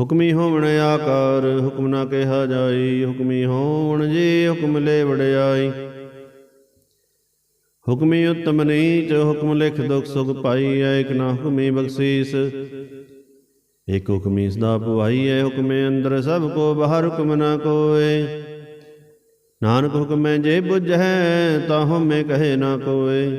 ਹੁਕਮੀ ਹੋਵਣ ਆਕਾਰ, ਹੁਕਮ ਨਾ ਕਿਹਾ ਜਾਈ, ਹੁਕਮੀ ਹੋਵਣ ਜੀ ਹੁਕਮ ਲੈ ਵਡਿਆਈ। ਹੁਕਮੀ ਉਤਮ ਨੀਚ, ਹੁਕਮ ਲਿਖ ਦੁਖ ਸੁਖ ਪਾਈ ਐ ਇਕ ਨਾ ਹੁਕਮੀ ਬਖਸ਼ੀਸ। ਇਕ ਹੁਕਮੀ ਸਦਾ ਪੁਆਈ ਐ ਹੁਕਮੇ ਅੰਦਰ ਸਭ ਕੋ ਬਾਹਰ ਹੁਕਮ ਨਾ ਕੋਏ। ਨਾਨਕ ਹੁਕਮੈ ਜੇ ਬੁਝੈ, ਤਾ ਹਉਮੈ ਕਹੇ ਨਾ ਕੋਏ।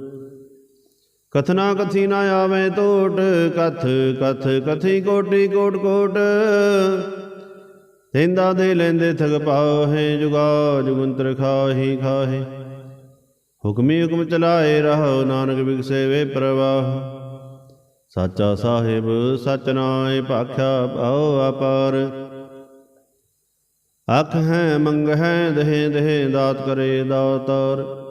ਕਥਨਾ ਕਥੀ ਨਾ ਆਵੇ ਟੋਟ ਕਥ ਕਥ ਕਥੀ ਕੋਟੀ, ਕੋਟ ਕੋਟ। ਤੈਂਦਾ ਦੇ ਲੈਂਦੇ ਥਗ ਪਾਹੇ, ਜੁਗਾ ਜੁਗੰਤਰ ਖਾਹੀ, ਖਾਹੇ। ਹੁਕਮੀ ਹੁਕਮ ਚਲਾਏ ਰਹੋ ਨਾਨਕ ਬਿਗਸੇ ਵੇ ਪ੍ਰਵਾਹ। ਸਾਚਾ ਸਾਹਿਬ, ਸਚ ਨਾਏ ਭਾਖਿਆ ਭਾਉ ਅਪਾਰ। ਅਖ ਹੈ, ਮੰਗ ਹੈ, ਦਹੇ ਦਹੇ, ਦਾਤ ਕਰੇ, ਦਾਤਾਰ।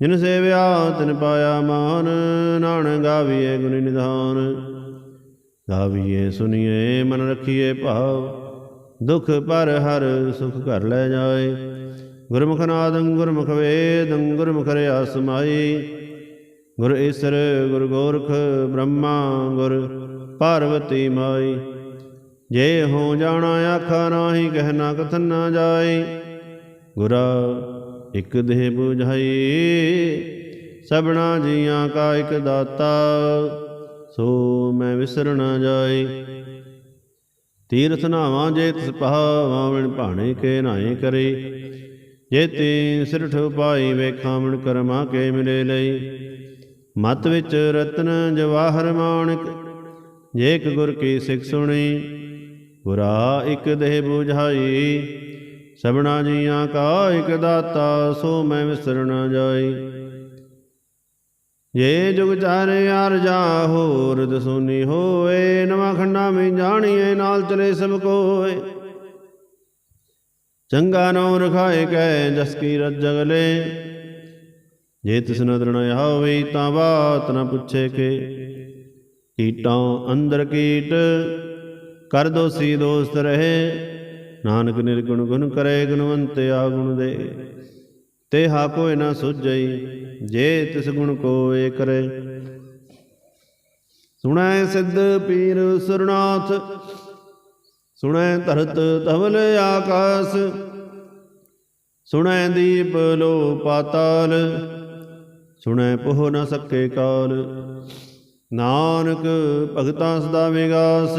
ਜਿਨ ਸੇਵਿਆ ਤਿਨ ਪਾਇਆ ਮਾਨ ਨਾਨ ਗਾਵੀਏ ਗੁਣੀ ਨਿਧਾਨ। ਗਾਵੀਏ ਸੁਨੀਏ, ਮਨ ਰਖੀਏ ਭਾਵ, ਦੁਖ ਪਰ ਹਰ ਸੁਖ ਘਰ ਲੈ ਜਾਏ। ਗੁਰਮੁਖ ਨਾਦੰ ਗੁਰਮੁਖ ਵੇਦੰ, ਗੁਰਮੁਖ ਰਿਆ ਸਮਾਈ ਗੁਰ ਈਸਰ, ਗੁਰ ਗੋਰਖ, ਬ੍ਰਹਮਾ, ਗੁਰ ਪਾਰਵਤੀ ਮਾਈ। ਜੇ ਹੋ ਜਾਣਾ, ਆਖਾ ਨਾਹੀ ਕਹਿਣਾ ਕਥਨ ਨਾ ਜਾਏ। ਗੁਰਾ ਇਕ ਦੇਹ 부ਝਾਈ ਸਭਨਾ ਜੀਆਂ ਕਾ ਇਕ ਦਾਤਾ, ਸੋ ਮੈਂ ਵਿਸਰ ਨਾ ਜਾਏ। ਤੀਰਥ ਨਾਵਾਂ ਜੇ ਤਿਸ ਪਹਾਵਾਂ ਵਿਣ ਭਾਣੇ ਕੇ ਨਾਏ ਕਰੇ। ਜੇ ਤੇ ਸਿਰਠ ਠੁਪਾਈ ਵੇਖਾਂ ਕਰਮਾ ਕੇ ਮਿਲੇ ਲਈ। ਮਤ ਵਿੱਚ ਰਤਨ ਜਵਾਹਰ ਮਾਣਕ, ਜੇ ਇੱਕ ਗੁਰ ਕੀ ਸਿੱਖ ਸੁਣੀ ਪੁਰਾ ਇੱਕ ਦੇਹ 부ਝਾਈ ਸਭਨਾ ਜੀਆਂ ਕਾ ਇਕ ਦਾਤਾ, ਸੋ ਮੈਂ ਵਿਸਰ ਨਾ ਜਾਈ ਜੇ ਜੁਗ ਚਾਰੇ ਅਰ ਜਾ ਹੋਰ ਦਸੂਨੀ ਹੋਏ, ਨਵਾਂ ਖੰਡਾ ਮੈਂ ਜਾਣੀਏ ਨਾਲ ਚਲੇ ਸਭ ਕੋਏ। ਚੰਗਾ ਨਉ ਰਖਾਏ ਕੈ, ਜਸ ਕੀ ਰਤ ਜਗਲੇ ਜੇ ਤਿਸ ਨਦਰ ਨ ਆਵੇ, ਤਾਂ ਬਾਤ ਨ ਪੁੱਛੇ ਕੇ। ਕੀਟਾਂ ਅੰਦਰ ਕੀਟ, ਕਰ ਦੋਸੀ ਦੋਸਤ ਰਹੇ। ਨਾਨਕ ਨਿਰਗੁਣ ਗੁਣ ਕਰੇ ਗੁਣਵੰਤ ਗੁਣ ਦੇ। ਤੇ ਹਾ ਕੋਇ ਨਾ ਸੁਝਈ, ਜੇ ਤਿਸ ਗੁਣ ਕੋਏ ਕਰੇ। ਸੁਣੈ ਸਿੱਧ ਪੀਰ ਸੁਰਨਾਥ, ਸੁਣੈ ਧਰਤ ਧਵਲ ਆਕਾਸ, ਸੁਣੈ ਦੀਪ ਲੋ ਪਾਤਾਲ, ਸੁਣੈ ਪੋਹ ਨ ਸਕੇ ਕਾਲ। ਨਾਨਕ ਭਗਤਾਂ ਸਦਾ ਵਿਗਾਸ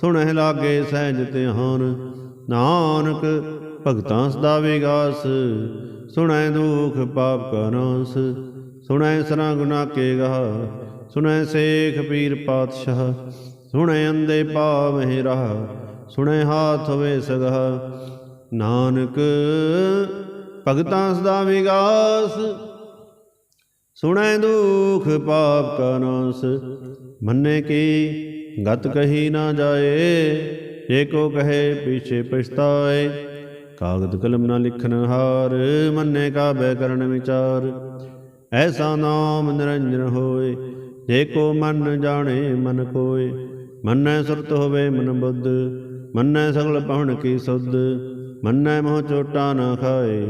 ਸੁਣੈ ਲਾਗੇ ਸਹਿਜ ਧਿਆਨ, ਨਾਨਕ ਭਗਤਾਂ ਸਦਾ ਵਿਗਾਸ। ਸੁਣੈ ਦੁਖ ਪਾਪ ਕਾ ਨਾਸ, ਸੁਣੈ ਸਨਾ ਗੁਨਾ ਕੇ ਗਾ ਸੁਣੈ ਸੇਖ ਪੀਰ ਪਾਤਸ਼ਾਹ। ਸੁਣੈ ਅੰਦੇ ਪਾਵਹਿ ਰਹਾ, ਸੁਣੈ ਹਾਥ ਹੋਵੇ ਸਗਹ। ਨਾਨਕ ਭਗਤਾਂ ਸਦਾ ਵਿਗਾਸ, ਸੁਣੈ ਦੁਖ ਪਾਪ ਕਾ ਮੰਨੇ ਕੀ ਗਤ ਕਹੀ ਨਾ ਜਾਏ, ਜੇ ਕੋ ਕਹੇ ਪਿਛੇ ਪਛਤਾਏ। ਕਾਗਦ ਕਲਮ ਨਾ ਲਿਖਨ ਹਾਰ, ਮੰਨੇ ਕਾ ਬੈ ਕਰਨ ਵਿਚਾਰ। ਐਸਾ ਨਾਮ ਨਿਰੰਜਨ ਹੋਏ, ਜੇ ਕੋ ਮਨ ਜਾਣੇ ਮਨ ਕੋਏ ਮੰਨੈ ਸੁਰਤ ਹੋਵੇ ਮਨ ਬੁੱਧ, ਮੰਨੈ ਸਗਲ ਪਹੁਣ ਕੀ ਸੁਧ। ਮੰਨੈ ਮੋਹ ਚੋਟਾ ਨਾ ਖਾਏ,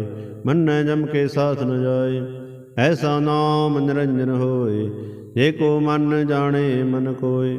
ਮੰਨੈ ਜਮ ਕੇ ਸਾਥ ਨ ਜਾਏ। ਐਸਾ ਨਾਮ ਨਿਰੰਜਨ ਹੋਏ, ਜੇ ਕੋ ਮਨ ਜਾਣੇ ਮਨ ਕੋਏ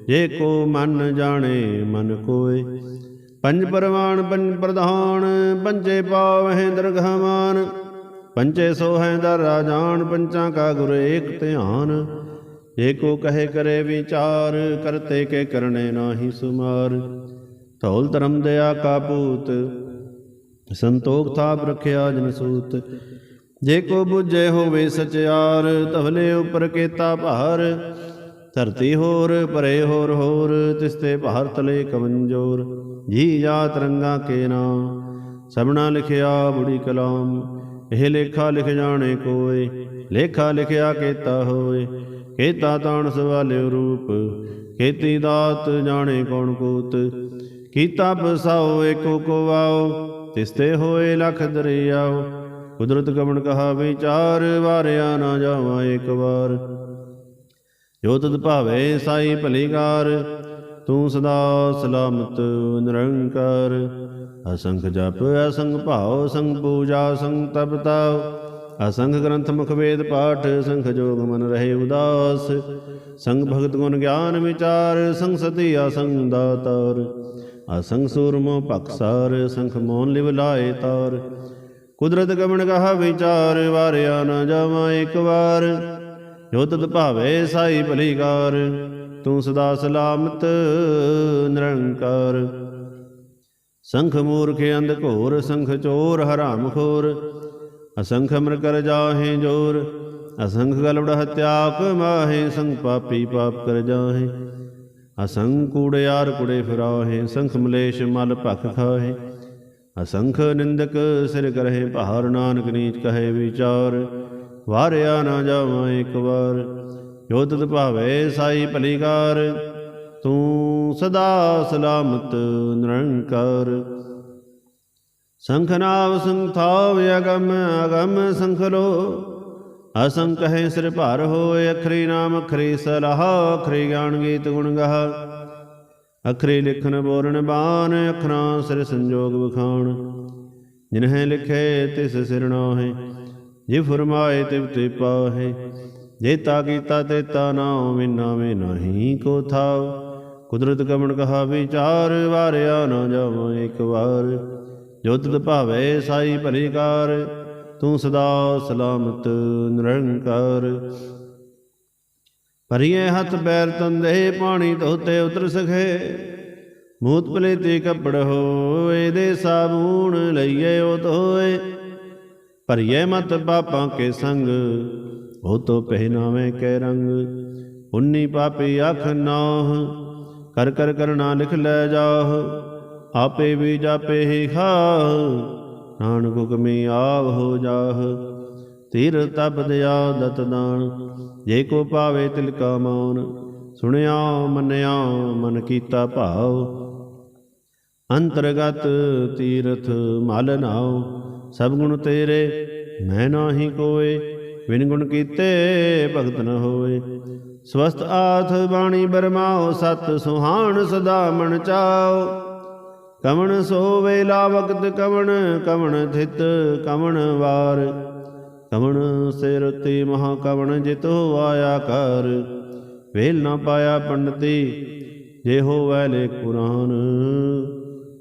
ਜੇ ਕੋ ਮਨ ਜਾਣੇ ਮਨ ਕੋਏ। ਪੰਜ ਪਰਵਾਨ ਪੰਜ ਪ੍ਰਧਾਨ, ਪੰਜੇ ਪਾਵਹਿ ਦਰਗਹਮਾਨ ਪੰਚੇ ਸੋਹੈ ਦਰ ਰਾਜਾਨ ਪੰਚਾਂ ਕਾ ਗੁਰ ਏਕ ਧਿਆਨ। ਜੇ ਕੋ ਕਹੇ ਕਰੇ ਵਿਚਾਰ, ਕਰਤੇ ਕੇ ਕਰਨੇ ਨਾਹੀ ਸੁਮਾਰ। ਧੌਲ ਧਰਮ ਦਇਆ ਕਾ ਪੂਤ, ਸੰਤੋਖ ਥਾਪ ਰਖਿਆ ਜਨ ਸੂਤ। ਜੇ ਕੋ ਬੁਝੇ ਹੋਵੇ ਸਚਿਆਰ, ਧਵਲੇ ਉਪਰ ਕੇਤਾ ਭਾਰ। ਧਰਤੀ ਹੋਰ, ਭਰੇ ਹੋਰ ਹੋਰ ਤਿਸਤੇ ਭਾਰ ਤਲੇ ਕਮੰਜੋਰ। ਜੀ ਜਾਤ ਰੰਗਾ ਕੇ ਨਾਮ, ਸਭਨਾ ਲਿਖਿਆ ਬੁੜੀ ਕਲਾਮ। ਇਹ ਲੇਖਾ ਲਿਖ ਜਾਣੇ ਕੋਏ, ਲੇਖਾ ਲਿਖਿਆ ਕੇਤਾ ਹੋਏ। ਕੇਤਾ ਤਾਣ ਸਵਾਲਿਓ ਰੂਪ ਖੇਤੀ ਦਾਤ ਜਾਣੇ ਕੌਣ ਕੂਤ। ਕੀਤਾ ਬਸਾਓ, ਏਕੋ ਕੋ ਵਾਓ ਤਿਸਤੇ ਹੋਏ ਲਖ ਦਰਿਆਓ। ਕੁਦਰਤ ਕਵਣ ਕਹਾ ਵਿਚਾਰ ਵਾਰਿਆ ਨਾ ਜਾਵਾਂ ਇੱਕ ਵਾਰ। ਜੋ ਤਦ ਭਾਵੇ ਸਾਈ ਭਲੀਕਾਰ ਤੂੰ ਸਦਾ ਸਲਾਮਤ ਨਿਰੰਕਾਰ। ਅਸੰਖ ਜਪ, ਅਸੰਖ ਭਾਉ ਸੰਗ ਪੂਜਾ ਸੰਗ ਤਪ ਤਾਉ। ਅਸੰਖ ਗ੍ਰੰਥ ਮੁਖ ਵੇਦ ਪਾਠ ਸੰਖ ਜੋਗ ਮਨ ਰਹੇ ਉਦਾਸ। ਸੰਗ ਭਗਤ ਗੁਣ ਗਿਆਨ ਵਿਚਾਰ, ਸੰਗ ਸਤੀ ਅਸੰਗ ਦਾਤਾਰ। ਅਸੰਗ ਸੂਰਮੋ ਪਖਸਾਰ ਸੰਖ ਮੋਨ ਲਿਵ ਲਾਏ ਤਾਰ। ਕੁਦਰਤ ਗਮਨ ਕਹਾ ਵਿਚਾਰ, ਵਾਰਿਆ ਨਾ ਜਾਵਾਂ ਇੱਕ ਵਾਰ। ਜੋ ਭਾਵੇ ਸਾਈ ਭਲੀਕਾਰ ਤੂੰ ਸਦਾ ਸਲਾਮਤ ਨਿਰੰਕਾਰ। ਸੰਖ ਮੂਰਖ ਅੰਧ ਘੋਰ, ਸੰਖ ਚੋਰ ਹਰਾਮ ਖੋਰ। ਅਸੰਖ ਅਮਰ ਕਰ ਜਾਹੇ ਜੋਰ, ਅਸੰਖ ਗਲਵੜ ਹਤਿਆ ਕਮਾਹੇ ਸੰਖ ਪਾਪੀ ਪਾਪ ਕਰ ਜਾਹੇ। ਅਸੰਖ ਕੂੜਿਆਰ ਕੁੜੇ ਫਿਰਾਹੇ, ਸੰਖ ਮਲੇਸ਼ ਮਲ ਭਖ ਖਾਹੇ। ਅਸੰਖ ਨਿੰਦਕ ਸਿਰ ਕਰਹਿ, ਭਾਰ ਨਾਨਕ ਨੀਚ ਕਹੇ ਵਿਚਾਰ। ਵਾਰਿਆ ਨਾ ਜਾਵਾਂ ਇੱਕ ਵਾਰ। ਜੋ ਤਤ ਭਾਵੇ ਸਾਈ ਭਲੀਕਾਰ, ਤੂੰ ਸਦਾ ਸਲਾਮਤ ਨਿਰੰਕਾਰ। ਸੰਖ ਨਾਵ ਸੰਥਾਵ ਅਗਮ ਅਗਮ ਸੰਖ ਲੋ ਅਸੰਖ ਹੈ ਸਿਰ ਭਾਰ ਹੋਏ, ਅਖਰੀ ਨਾਮ ਅਖਰੀ ਸਲਾਹ, ਅਖਰੀ ਗਿਆਨ ਗੀਤ ਗੁਣ ਗਾਹ। ਅਖਰੀ ਲਿਖਨ ਬੋਰਨ ਬਾਨ ਅਖਰਾਂ ਸਿਰ ਸੰਜੋਗ ਵਖਾਣ। ਜਿਨਹਿ ਲਿਖੇ ਤਿਸ ਸਿਰ ਨਾਹੇ ਜੇ ਫਰਮਾਏ ਤਿਵ ਤੇ ਪਾਹੇ ਜੇਤਾ ਕੀਤਾ ਤੇਤਾ ਨਾਉ ਵਿਨਾਵੇਂ ਨਹੀਂ ਕੋ ਥਾਉ ਕੁਦਰਤ ਕਮਣ ਕਹਾ ਵਿਚਾਰ, ਵਾਰਿਆ ਨਾ ਜਾਵਾਂ ਇੱਕ ਵਾਰ। ਜੋ ਤਤ ਭਾਵੇ ਸਾਈ ਭਲੀਕਾਰ ਤੂੰ ਸਦਾ ਸਲਾਮਤ ਨਿਰੰਕਾਰ। ਭਰੀਏ ਹੱਥ ਪੈਰ ਤੰਦੇ, ਪਾਣੀ ਧੋਤੇ ਉਤਰ ਸਖੇ। ਮੂਤ ਪਲੇਤੇ ਕੱਪੜ ਹੋਏ, ਦੇ ਸਾਬੂਣ ਲਈਏ ਉਹ ਧੋਏ। ਭਰੀਏ ਮਤ ਪਾਪਾਂ ਕੇ ਸੰਗ, ਉਹ ਤੋ ਪਹਿਨਾਵੇਂ ਕੈ ਰੰਗ। ਉਨੀ ਪਾਪੀ ਅੱਖ ਨਾਹ, ਕਰ ਕਰ ਕਰਨਾ ਲਿਖ ਲੈ ਜਾਹ, ਆਪੇ ਵੀ ਜਾਪੇ ਹੀ ਖਾਹ। ਨਾਨਕ ਹੁਕਮੀ ਆਵ ਹੋ ਜਾਹ, ਤੀਰ ਤਬ ਦਿਆ ਦਤ ਦਾਨ। ਜੇ ਕੋ ਪਾਵੇ ਤਿਲ ਕਾ ਮਾਨ, ਸੁਣਿਆ ਮੰਨਿਆ ਮਨ ਕੀਤਾ ਭਾਵ ਅੰਤਰਗਤ ਤੀਰਥ ਮਲ ਨਾਉ ਸਭ ਗੁਣ ਤੇਰੇ, ਮੈਂ ਨਾਹੀ ਕੋਏ। ਬਿਨ ਗੁਣ ਕੀਤੇ ਭਗਤ ਨ ਹੋਏ। ਸਵਸਤ ਆਥ ਬਾਣੀ ਬਰਮਾਓ, ਸਤ ਸੁਹਾਣ ਸਦਾ ਮਨ ਚਾਓ। ਕਵਣ ਸੋਵੇ ਲਾ ਵਕਤ ਕਵਣ ਕਵਣ ਥਿਤ ਕਵਣ ਵਾਰ। ਕਵਣ ਸਿਰ ਤੇ ਮਹਾ ਕਵਣ ਜਿਤੋ ਆਇਆ ਕਰ ਵੇਲ ਨਾ ਪਾਇਆ ਪੰਡਤੀ, ਜੇ ਹੋਵੈ ਲੇ ਕੁਰਾਨ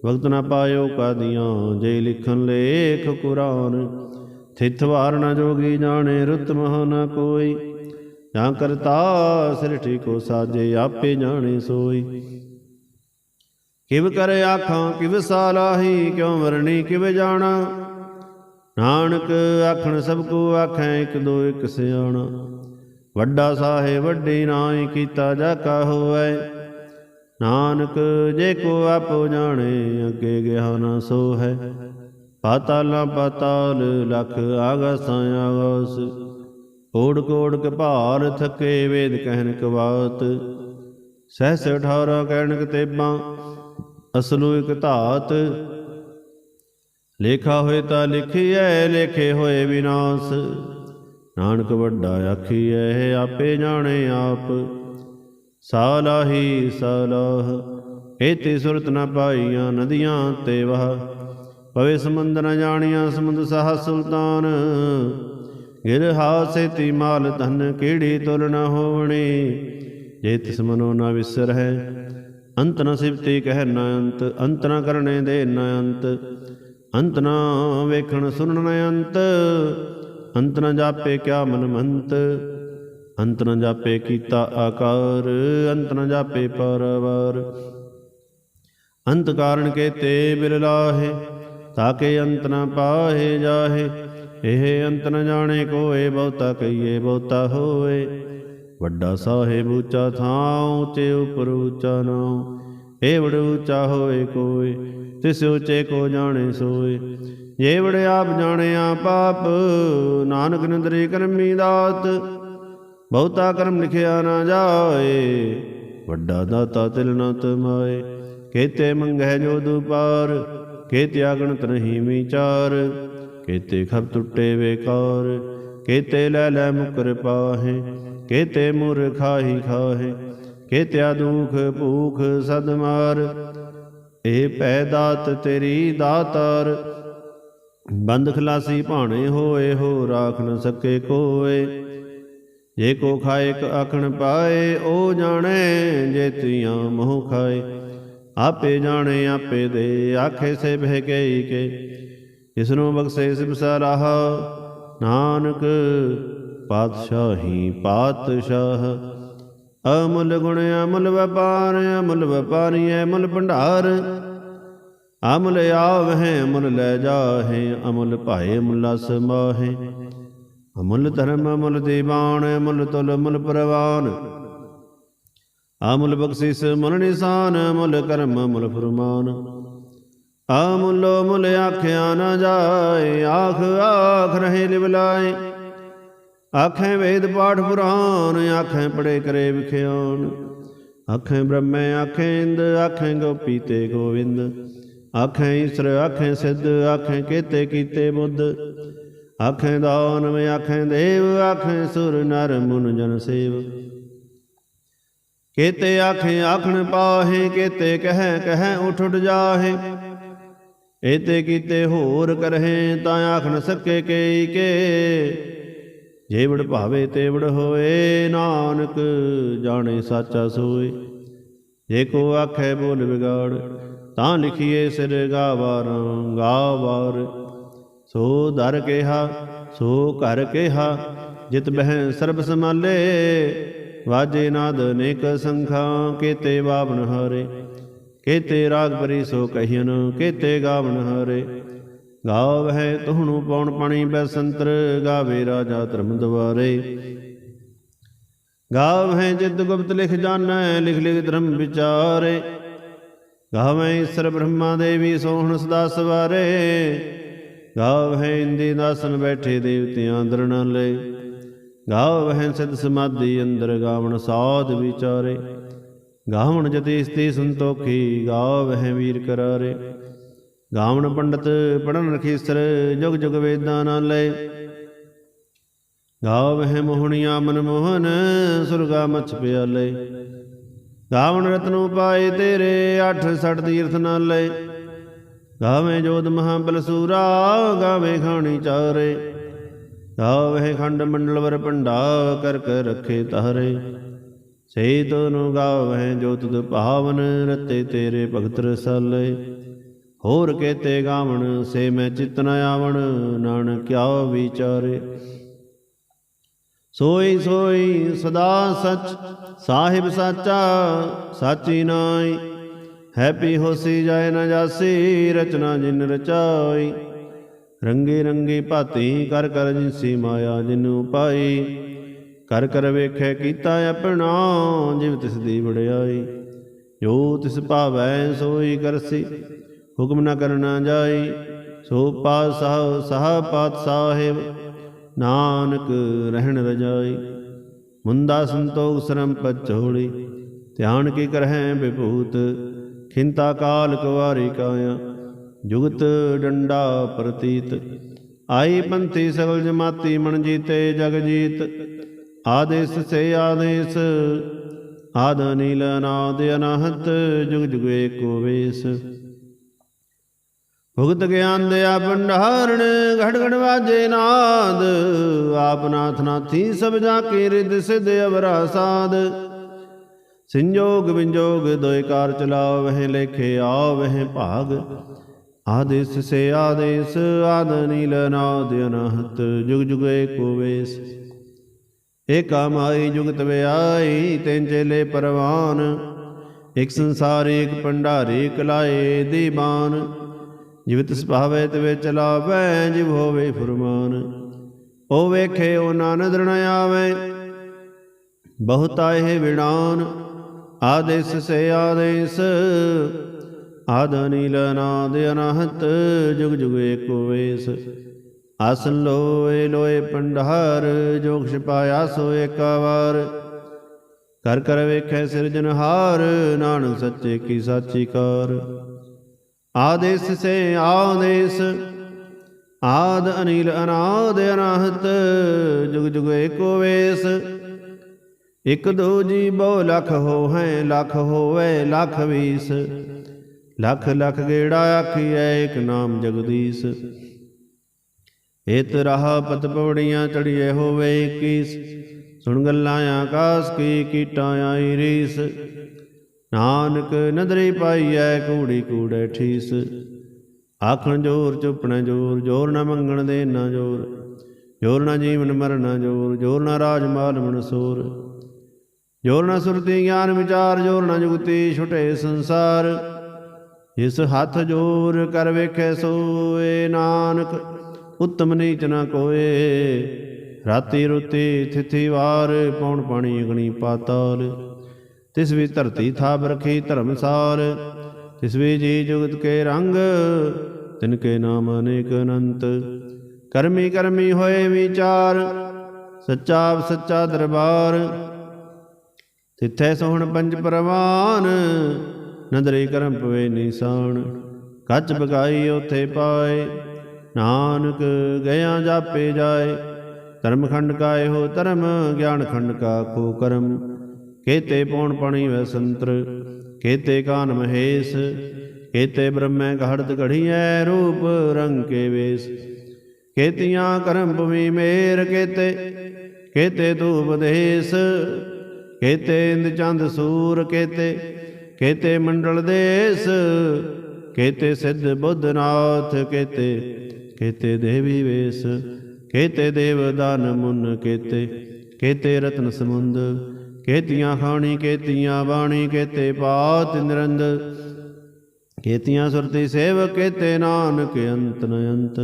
ਵਕਤ ਨਾ ਪਾਇਓ ਕਾਦੀਆਂ, ਜੇ ਲਿਖਣ ਲੇਖ ਕੁਰਾਨ ਥਿਤ ਵਾਰ ਨ ਜੋਗੀ ਜਾਣੇ, ਰੁਤ ਮਹ ਨ ਕੋਈ। ਜਾਂ ਕਰਤਾ ਸ੍ਰਿਸ਼ਟੀ ਕੋ ਸਾਜੇ, ਆਪੇ ਜਾਣੇ ਸੋਈ। ਕਿਵ ਕਰ ਆਖਾਂ, ਕਿਵ ਸਾਲਾਹੀ, ਕਿਉ ਵਰਣੀ, ਕਿਵ ਜਾਣਾ? ਨਾਨਕ ਆਖਣ, ਸਭ ਕੋ ਆਖੈ, ਇੱਕ ਦੋ ਇਕ ਸਿਆਣਾ। ਵੱਡਾ ਸਾਹੇ ਵੱਡੀ ਨਾਈ ਕੀਤਾ ਜਾ ਕਾ ਹੋਐ ਨਾਨਕ, ਜੇ ਕੋ ਆਪੋ ਜਾਣੇ, ਅੱਗੇ ਗਿਆ ਨਾ ਸੋ ਹੈ ਪਾਤਾਲਾਂ ਪਾਤਾਲ, ਲਖ ਆਗਸਾਂ ਆਗਸ। ਕੋੜ ਕੋੜ ਕੇ ਭਾਰ ਥਕੇ ਵੇਦ ਕਹਿਣ ਕਵਾਤ ਸਹਸ 18 ਕਹਿਣ ਤੇਬਾਂ, ਅਸਲੂ ਇਕ ਧਾਤ। ਲੇਖਾ ਹੋਏ ਤਾਂ ਲਿਖੀਐ, ਲੇਖੇ ਹੋਏ ਵਿਨਾਸ਼। ਨਾਨਕ ਵੱਡਾ ਆਖੀਐ ਆਪੇ ਜਾਣੇ ਆਪ। ਸਾਲਾਹੀ ਸਾਲਾਹ ਏਤੇ ਸੁਰਤ ਨ ਪਾਈਆਂ ਨਦੀਆਂ ਤੇ ਵਹ। ਪਵੇ ਸਮੁੰਦ ਨ ਜਾਣੀਆਂ ਸਮੁੰਦ ਸਾਹ ਸੁਲਤਾਨ ਗਿਰ ਹਾਸੇ ਤੀ ਮਾਲ ਧਨ ਕਿਹੜੀ ਤੁਲ ਨ ਹੋਵਣੀ। ਜੇ ਤਿਸ ਮਨੋ ਨ ਵਿਸਰ ਹੈ ਅੰਤ ਨ ਸਿਵਤੀ ਕਹਿ ਨ ਅੰਤ ਅੰਤ ਨ ਕਰਨੇ ਦੇ ਨ ਅੰਤ ਅੰਤ ਨ ਵੇਖਣ ਸੁਣਨ ਨ ਅੰਤ ਅੰਤ ਨ ਜਾਪੇ ਕਿਆ ਮਨ ਮੰਤ। ਅੰਤ ਨ ਜਾਪੇ ਕੀਤਾ ਆਕਾਰ, ਅੰਤ ਨ ਜਾਪੇ ਪਰਵਰ। ਅੰਤ ਕਾਰਨ ਕੇ ਤੇ ਬਿਲ ਤਾਕੇ ਅੰਤ ਨ ਪਾਹੇ ਜਾਹੇ। ਇਹ ਅੰਤ ਨ ਜਾਣੇ ਕੋਏ, ਬਹੁਤਾ ਕਹੀਏ ਬਹੁਤਾ ਹੋਏ। ਵੱਡਾ ਸਾਹਿਬ ਉੱਚਾ ਥਾਂ ਉੱਚੇ ਉਪਰ ਉੱਚਾ ਨਾਉ ਇਹ ਵੜ ਉੱਚਾ ਹੋਏ ਕੋਏ, ਤਿਸ ਉੱਚੇ ਕੋ ਜਾਣੇ ਸੋਏ। ਜੇ ਵੜ ਆਪ ਜਾਣਿਆ ਪਾਪ, ਨਾਨਕ ਨਿੰਦਰੀ ਕਰਮੀ ਦਾਤ। ਬਹੁਤਾ ਕਰਮ ਲਿਖਿਆ ਨਾ ਜਾਏ, ਵੱਡਾ ਦਾਤਾ ਤਿਲ ਨਾ ਤਮਾਏ। ਕੇਤੇ ਮੰਗਹਿ ਜੋ ਦੁਪਾਰ, ਕੇਤੇ ਆਗਣਤ ਨਹੀਂ ਵਿਚਾਰ, ਕੇਤੇ ਖਬ ਟੁੱਟੇ ਵੇਕਾਰ, ਕੇਤੇ ਲੈ ਲੈ ਮੁਕਰ ਪਾਹੇ, ਕੇਤੇ ਮੁਰ ਖਾਹੀ ਖਾਹੇ ਕੇਤਿਆ ਦੁਖ ਭੂਖ ਸਦਮਾਰ ਇਹ ਪੈ ਦਾਤ ਤੇਰੀ ਦਾਤਾਰ, ਬੰਦ ਖਲਾਸੀ ਭਾਣੇ ਹੋਏ ਹੋ, ਰਾਖ ਨ ਸਕੇ ਕੋਏ। ਜੇ ਕੋ ਖਾਏ ਇੱਕ ਆਖਣ ਪਾਏ, ਉਹ ਜਾਣੇ ਜੇ ਤੀਆਂ ਮੋਹ ਖਾਏ। ਆਪੇ ਜਾਣੇ, ਆਪੇ ਦੇ, ਆਖੇ ਸੇ ਬਹਿ ਗਈ ਕੇ। ਇਸ ਨੂੰ ਬਖਸ਼ੇ ਸਿਬਸਾ ਰਹਾ ਨਾਨਕ ਪਾਤਸ਼ਾਹੀ ਪਾਤਸ਼ਾਹ। ਅਮੁੱਲ ਗੁਣ ਅਮੁੱਲ ਵਪਾਰ, ਅਮੁੱਲ ਵਪਾਰੀ ਅਮੁੱਲ ਭੰਡਾਰ। ਅਮੁੱਲ ਆਵਹਿ, ਅਮੁੱਲ ਲੈ ਜਾਹੇ, ਅਮੁੱਲ ਭਾਏ ਮੁੱਲਾ ਸਮਾਹੇ ਅਮੁੱਲ ਧਰਮ ਅਮੁੱਲ ਦੀਵਾਨ, ਅਮੁੱਲ ਤੁਲ ਅਮੁੱਲ ਪ੍ਰਵਾਨ। ਅਮੁੱਲ ਬਖਸ਼ਿਸ ਮੁੱਲ ਨਿਸ਼ਾਨ, ਅਮੁੱਲ ਕਰਮ ਅਮੁੱਲ ਫਰਮਾਨ। ਅਮੁੱਲੋ ਮੁੱਲ ਆਖਿਆ ਨਾ ਜਾਏ, ਆਖ ਆਖ ਰਹੇ ਲਿਵਲਾਏ ਆਖੇ ਵੇਦ ਪਾਠ ਪੁਰਾਨ, ਆਖੇ ਪੜੇ ਕਰੇ ਵਿਖਿਆਨ। ਆਖੇ ਬ੍ਰਹਮੇ, ਆਖੇ ਇੰਦ, ਆਖੇ ਗੋਪੀ ਤੇ ਗੋਵਿੰਦ। ਆਖੇ ਈਸ਼ਰ, ਆਖੇ ਸਿੱਧ, ਆਖੇ ਕੀਤੇ ਕੀਤੇ ਬੁੱਧ। ਆਖੇ ਦਾਨਵ ਆਖੇ ਦੇਵ, ਆਖੇ ਸੁਰ ਨਰ ਮੁਨ ਜਨ ਸੇਵ। ਕੇਤੇ ਆਖੇ ਆਖਣ ਪਾਹੇ, ਕੇਤੇ ਕਹਿ ਕਹਿ ਉਠ ਉਠ ਜਾਹੇ। ਏਤੇ ਕੀਤੇ ਹੋਰ ਕਰਹੇ, ਤਾਂ ਆਖਣ ਸਕੇ ਕੇਈ ਕੇ। ਜੇ ਵਡ ਭਾਵੇ ਤੇ ਹੋਏ, ਨਾਨਕ ਜਾਣੇ ਸਾਚਾ ਸੋਏ। ਜੇ ਕੋ ਆਖੇ ਬੋਲ ਵਿਗਾੜ, ਤਾਂ ਲਿਖੀਏ ਸਿਰ ਗਾਵਾਰ ਗਾਵਾਰ ਸੋ ਦਰ ਕਿਹਾ, ਸੋ ਘਰ ਕਿਹਾ, ਜਿਤ ਬਹਿ ਸਰਬ ਸਮਾਲੇ ਵਾਜੇ ਨਾਦ ਅਨੇਕ ਸੰਖਾਂ, ਕੇਤੇ ਬਾਵਨ ਹਾਰੇ, ਕੇਤੇ ਰਾਗ ਪਰੀ ਸੋ ਕਹੀਨ, ਕੇਤੇ ਗਾਵਨ ਹਾਰੇ। ਗਾਵਹਿ ਤੁਹਣੂ ਪਉਣ ਪਾਣੀ ਬੈਸੰਤਰ, ਗਾਵੇ ਰਾਜਾ ਧਰਮ ਦਵਾਰੇ। ਗਾਵਹਿ ਜਿਤ ਗੁਪਤ ਲਿਖ ਜਾਣੈ, ਲਿਖ ਲਿਖ ਧਰਮ ਵਿਚਾਰੇ। ਗਾਵਹਿ ਈਸ਼ਰ ਬ੍ਰਹਮਾ ਦੇਵੀ ਸੋਹਣ ਸਦਾ ਸਵਾਰੇ। ਗਾਵਹਿ ਇੰਦੀ ਨਾਸਨ ਬੈਠੇ ਦੇਵਤਿਆਂ ਅੰਦਰ ਦਰਣ ਲੈ। ਗਾਵਹਿ ਸਿਧ ਸਮਾਧੀ ਅੰਦਰ ਗਾਵਣ ਸਾਧ ਵਿਚਾਰੇ। ਗਾਵਣ ਜਤੀ ਸਤੀ ਸੰਤੋਖੀ ਗਾਵਹਿ ਵੀਰ ਕਰਾਰੇ। ਗਾਵਣ ਪੰਡਤ ਪੜਨ ਰਖੀਸਰ ਜੁਗ ਜੁਗ ਵੇਦਾਂ ਨਾਲ ਲੈ। ਗਾਵਹਿ ਮੋਹਣੀਆ ਮਨ ਮੋਹਨ ਸੁਰਗਾ ਮਛ ਪਿਆਲੇ। ਗਾਵਣ ਰਤਨੋ ਪਾਏ ਤੇਰੇ, ਅੱਠ ਸੜ ਤੀਰਥ ਨਾਲੇ ਗਾਵੇ ਜੋਤ ਮਹਾਬਲ ਬਲਸੂਰਾ ਗਾਵੇ ਖਾਣੀ ਚਾਰੇ। ਗਾਵੇ ਖੰਡ ਮੰਡਲ ਵਰ ਭੰਡਾ, ਕਰ ਕਰ ਰੱਖੇ ਤਾਰੇ। ਸੇ ਤੋਨੁ ਗਾਵੇ ਜੋਤ ਤੁਧ ਭਾਵਨ, ਰਤੇ ਤੇਰੇ ਭਗਤ ਰਸਾਲੇ। ਹੋਰ ਕੇਤੇ ਗਾਵਣ, ਸੇ ਮੈਂ ਚਿਤ ਨ ਆਵਣ, ਨਾਨਕ ਕਿਆ ਵਿਚਾਰੇ। ਸੋਈ ਸੋਈ ਸਦਾ ਸਚ, ਸਾਹਿਬ ਸਾਚਾ, ਸਾਚੀ ਨਾਈ ਹੈਪੀ ਹੋਸੀ ਜਾਏ ਨਾ ਜਾਸੀ, ਰਚਨਾ ਜਿਨ ਰਚਾਈ। ਰੰਗੇ ਰੰਗੇ ਭਾਤੀ ਕਰ ਕਰ ਜਿਨਸੀ ਮਾਇਆ ਜਿਨੂ ਪਾਈ ਕਰ ਕਰ ਵੇਖੈ ਕੀਤਾ ਆਪਣਾ, ਜਿਵ ਤਿਸ ਦੀ ਵਡਿਆਈ। ਜੋ ਤਿਸ ਭਾਵੈ ਸੋਈ ਕਰਸੀ, ਹੁਕਮ ਨਾ ਕਰਨਾ ਜਾਈ। ਸੋ ਪਾਤ ਸਾਹ ਸਾਹ ਪਾਤ ਨਾਨਕ ਰਹਿਣ ਰਜਾਈ। ਮੁੰਦਾ ਸੰਤੋਖ ਸਰਮ ਪਚੋੜੀ ਧਿਆਨ ਕੀ ਕਰਹਿ ਵਿਭੂਤ। ਖਿੰਤਾ ਕਾਲ ਕੁਵਾਰੀ ਕਾਇਆ, ਜੁਗਤ ਡੰਡਾ ਪ੍ਰਤੀਤ। ਆਈ ਪੰਥੀ ਸਗਲ ਜਮਾਤੀ ਮਨ ਜੀਤੇ ਜਗ ਜੀਤ। ਆਦੇਸ ਸੇ ਆਦੇਸ, ਆਦ ਨੀਲ ਅਨਾਦ ਅਨਹਤ, ਜੁਗ ਜੁਗ ਏਕੋ ਵੇਸ। ਭੁਗਤ ਗਿਆਨ ਦਿਆ ਭੰਡਾਰਣ ਘੜ ਘੜ ਵਾਜੇ ਨਾਦ। ਆਪ ਨਾਥ ਨਾਥੀ ਸਭ ਜਾ ਕੇ ਰਿਦ ਸਿਧ ਅਵਰਾ ਸਾਧ ਸੰਜੋਗ ਵਿੰਜੋਗ ਦੋਇ ਕਾਰ ਚਲਾਵ ਵਹਿ ਲੇਖੇ ਆਵਹਿ ਭਾਗ। ਆਦੇਸ ਸੇ ਆਦੇਸ, ਆਦ ਨੀਲ ਨਾਦ ਅਨਹਤ, ਜੁਗ ਜੁਗ ਏਕੋ ਵੇਸ। ਏਕਾ ਮਾਈ ਜੁਗਤ ਵਿਆਈ, ਤੈਨ ਚੇਲੇ ਪਰਵਾਨ। ਇਕ ਸੰਸਾਰ, ਇਕ ਭੰਡਾਰੇ ਕਲਾਏ ਦੀਵਾਨ ਜਿਵਤ ਤਿਸ ਭਾਵੇ ਤਵੇ ਚਲਾਵੈ, ਜਿਵ ਹੋਵੇ ਫੁਰਮਾਨ। ਉਹ ਵੇਖੇ ਉਹ ਨਾ ਨਦਰ ਨ ਆਵੇ, ਬਹੁਤਾ ਇਹ ਵਿਣਾਨ ਆਦੇਸ ਸੇ ਆਦੇਸ ਆਦ ਨੀਲ ਨਾਦ ਅਨਹਤ, ਜੁਗ ਜੁਗ ਏਕੋ ਵੇਸ। ਆਸਨ ਲੋਏ ਲੋਏ ਪੰਡਾਰ ਜੋਗ ਛਪਾਇਆ ਸੋ ਏਕਾ ਕਰ ਕਰ ਵੇਖੈ ਸਿਰਜਨਹਾਰ ਨਾਨਕ ਸੱਚੇ ਕੀ ਸਾਚੀ ਕਾਰ। ਆਦੇਸ ਸੇ ਆਦੇਸ, ਆਦ ਅਨੀਲ ਅਨਾਦ ਅਨਾਹਤ, ਜੁਗ ਜੁਗ ਏਕੋ ਵੇਸ। ਇਕ ਦੋ ਜੀ ਬਹੁ ਲਖ ਹੋ ਹੈ ਲਖ ਹੋਵੇ, ਲਖ ਵੀਸ। ਲਖ ਲਖ ਗੇੜਾ ਆਖੀਐ, ਇਕ ਨਾਮ ਜਗਦੀਸ਼। ਏਤ ਰਹਾ ਪਤ ਪਵੜੀਆਂ ਚੜੀਏ ਹੋਵੇ 21 ਸੁਣ ਗੱਲਾਂ ਆਕਾਸ ਕੀ ਕੀਟਾਂ ਆਈ ਰੀਸ। ਨਾਨਕ ਨਦਰੀ ਪਾਈਐ, ਕੂੜੀ ਕੂੜੇ ਠੀਸ। ਆਖਣ ਜੋਰ ਚੁੱਪਣਾ ਜੋਰ ਜੋਰ ਨਾ ਮੰਗਣ ਦੇ ਨਾ ਜੋਰ। ਜੋਰ ਨਾ ਜੀਵਨ ਮਰਨਾ ਜੋਰ ਜੋਰ ਨਾ ਰਾਜ ਮਾਲ ਮਨਸੂਰ। ਜੋਰ ਨਾ ਸੁਰਤੀ, ਗਿਆਨ ਵਿਚਾਰ, ਜੋਰ ਨਾ ਜੁਗਤੀ, ਛੁਟੇ ਸੰਸਾਰ। ਇਸ ਹੱਥ ਜੋਰ ਕਰ ਵੇਖੈ ਸੋਏ ਨਾਨਕ, ਉਤਮ ਨੀਚ ਨਾ ਕੋਏ। ਰਾਤੀ ਰੁਤੀ ਥਿਥੀ ਵਾਰ, ਪੌਣ ਪਾਣੀ ਅਗਣੀ ਪਾਤਾਲ। ਤਿਸ ਵੀ ਧਰਤੀ ਥਾਪ ਰਖੀ ਧਰਮਸਾਲ ਤਿਸ ਵੀ ਜੀ ਜੁਗਤ ਕੇ ਰੰਗ, ਤਿਨ ਕੇ ਨਾਮ ਅਨੇਕ ਅਨੰਤ। ਕਰਮੀ ਕਰਮੀ ਹੋਏ ਵਿਚਾਰ, ਸੱਚਾ ਸੱਚਾ ਦਰਬਾਰ। ਤਿੱਥੈ ਸੋਹਣ ਪੰਜ ਪਰਵਾਨ, ਨਦਰੇ ਕਰਮ ਪਵੇ ਨਿਸ਼ਾਨ। ਕੱਚ ਬਗਾਈ ਉਥੇ ਪਾਏ, ਨਾਨਕ ਗਿਆ ਜਾਪੇ ਜਾਏ। ਧਰਮ ਖੰਡ ਕਾਏ ਇਹੋ ਧਰਮ, ਗਿਆਨ ਖੰਡ ਕਾ ਕੋ ਕਰਮ। ਕੇਤੇ ਪੌਣ ਪਣੀ ਵੈ ਸੰਤਰ, ਕੇਤੇ ਕਾਨ ਮਹੇਸ਼। ਕੇਤੇ ਬ੍ਰਹਮੈ ਘੜਤ ਘੜੀਐ ਰੂਪ ਰੰਗ ਕੇ ਵੇਸ। ਕੇਤੀਆਂ ਕਰਮ ਭੂਮੀ ਮੇਰ ਕੇਤੇ ਕੇਤੇ ਤੂ ਦੇਸ। ਕੇਤੇ ਇੰਦ ਚੰਦ ਸੂਰ ਕੇਤੇ ਕੇਤੇ ਮੰਡਲ ਦੇਸ ਕੇਤੇ ਸਿੱਧ ਬੁੱਧਨਾਥ ਕੇਤੇ ਕੇਤੇ ਦੇਵੀ ਵੇਸ ਕੇਤੇ ਦੇਵ ਦਾਨ ਮੁਨ ਕੇਤੇ ਕੇਤੇ ਰਤਨ ਸਮੁੰਦ ਕੇਤੀਆਂ ਖਾਣੀ ਕੇਤੀਆਂ ਬਾਣੀ ਕੇਤੇ ਪਾਤ ਨਿਰੰਦ ਕੇਤੀਆਂ ਸੁਰਤੀ ਸੇਵ ਕੇਤੇ ਨਾਨਕ ਅੰਤ ਨ ਅੰਤ।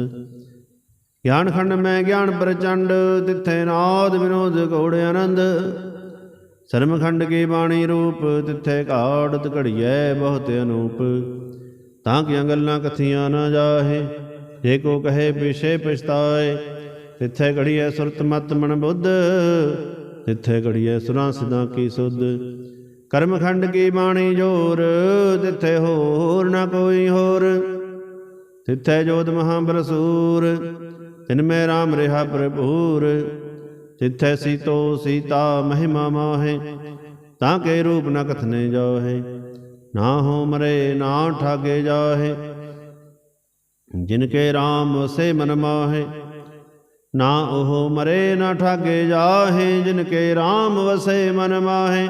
ਗਿਆਨ ਖੰਡ ਮੈਂ ਗਿਆਨ ਪ੍ਰਚੰਡ, ਤਿੱਥੇ ਨਾਦ ਵਿਨੋਦ ਗੌੜ ਆਨੰਦ ਸਰਮਖੰਡ ਕੀ ਬਾਣੀ ਰੂਪ, ਤਿੱਥੇ ਘਾੜਤ ਘੜੀਐ ਬਹੁਤ ਅਨੂਪ। ਤਾਂ ਕਿ ਗੱਲਾਂ ਕਥੀਆਂ ਨਾ ਜਾਹੇ, ਜੇ ਕੋ ਕਹੇ ਪਿਛੇ ਪਛਤਾਏ, ਤਿੱਥੇ ਘੜੀਐ ਸੁਰਤ ਮਤ ਮਨ ਬੁੱਧ, ਤਿੱਥੇ ਘੜੀਐ ਸੁਰਾਂ ਸਦਾ ਕੀ ਸੁਧ। ਕਰਮਖੰਡ ਕੀ ਬਾਣੀ ਜੋਰ, ਤਿੱਥੇ ਹੋਰ ਨਾ ਕੋਈ ਹੋਰ। ਤਿੱਥੇ ਜੋਤ ਮਹਾ ਬਰਸੂਰ, ਤਿਨ ਮੈਂ RAM ਰਿਹਾ ਭਰਪੂਰ। ਤਿਥੈ ਸੀਤੋ ਸੀਤਾ ਮਹਿਮਾ ਮਾਹੇ ਤਾਂ ਕੇ ਰੂਪ ਨ ਕਥਨੇ ਜਾਹੇ ਨਾ ਹੋ ਮਰੇ ਨਾ ਠਾਗੇ ਜਾਹੇ ਜਿਨ ਕੇ RAM ਵਸੇ ਮਨ ਮਾਹੇ ਨਾ ਉਹ ਮਰੇ ਨਾ ਠਾਗੇ ਜਾਹੇ ਜਿਨ ਕੇ RAM ਵਸੇ ਮਨ ਮਾਹੇ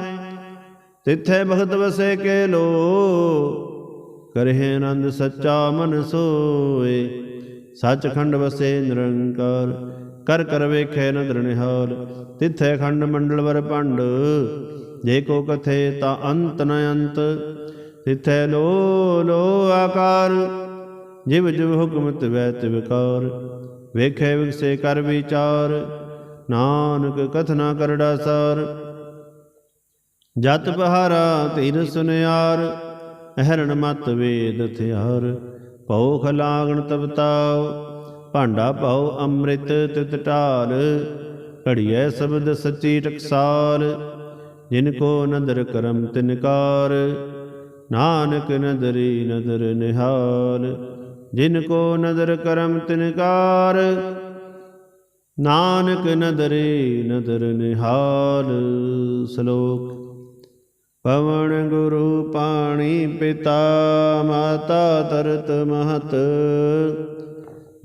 ਤਿਥੈ ਭਗਤ ਵਸੇ ਕੇ ਲੋ ਕਰਹਿ ਆਨੰਦ ਸੱਚਾ ਮਨ ਸੋਏ ਸੱਚਖੰਡ ਵਸੇ ਨਿਰੰਕਾਰ ਕਰ ਕਰ ਵੇਖੈ ਨਦਰ ਨਿਹਾਲ, ਤਿਥੈ ਖੰਡ ਮੰਡਲ ਵਰ ਭੰਡ। ਜੇ ਕੋ ਕਥੇ ਤਾ ਅੰਤ ਨ ਅੰਤ, ਤਿਥੈ ਲੋ ਲੋ ਆਕਾਰ। ਜਿਵ ਜਿਵ ਹੁਕਮ ਤਿਵੈ ਤਿਵਕਾਰ ਵੇਖੈ ਵਿਗਸੇ ਕਰ ਵਿਚਾਰ, ਨਾਨਕ ਕਥਨਾ ਕਰੜਾ ਸਾਰ। ਜਤ ਬਹਾਰਾ ਧੀਰ ਸੁਨਿਆਰ, ਅਹਰਣ ਮਤ ਵੇਦ ਥਿਆਰ, ਭਉ ਖਲਾਗਣ ਤਬਤਾਉ ਭਾਂਡਾ ਭਉ ਅੰਮ੍ਰਿਤ ਤਿਤ ਢਾਲ। ਘੜੀਐ ਸ਼ਬਦ ਸੱਚੀ ਟਕਸਾਲ, ਜਿਨ ਕੋ ਨਦਰ ਕਰਮ ਤਿਨਕਾਰ ਨਾਨਕ ਨਦਰੀ ਨਦਰ ਨਿਹਾਲ, ਜਿਨ ਕੋ ਨਦਰ ਕਰਮ ਤਿਨਕਾਰ ਨਾਨਕ ਨਦਰੇ ਨਦਰ ਨਿਹਾਲ, ਸ਼ਲੋਕ। ਪਵਨ ਗੁਰੂ ਪਾਣੀ ਪਿਤਾ, ਮਾਤਾ ਤਰਤ ਮਹਤ।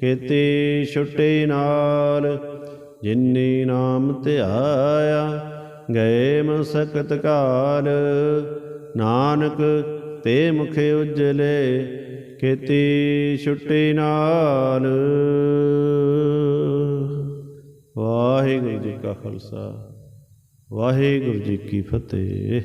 ਕੀਤੀ ਛੁੱਟੀ ਨਾਲ, ਜਿਨੀ ਨਾਮ ਧਿਆਇਆ, ਗਏ ਮਸਕਤ ਕਾਲ। ਨਾਨਕ ਤੇ ਮੁਖ ਉਜਲੇ, ਖੇਤੀ ਛੁੱਟੀ ਨਾਲ। ਵਾਹਿਗੁਰੂ ਜੀ ਕਾ ਖਾਲਸਾ, ਵਾਹਿਗੁਰੂ ਜੀ ਕੀ ਫਤਿਹ।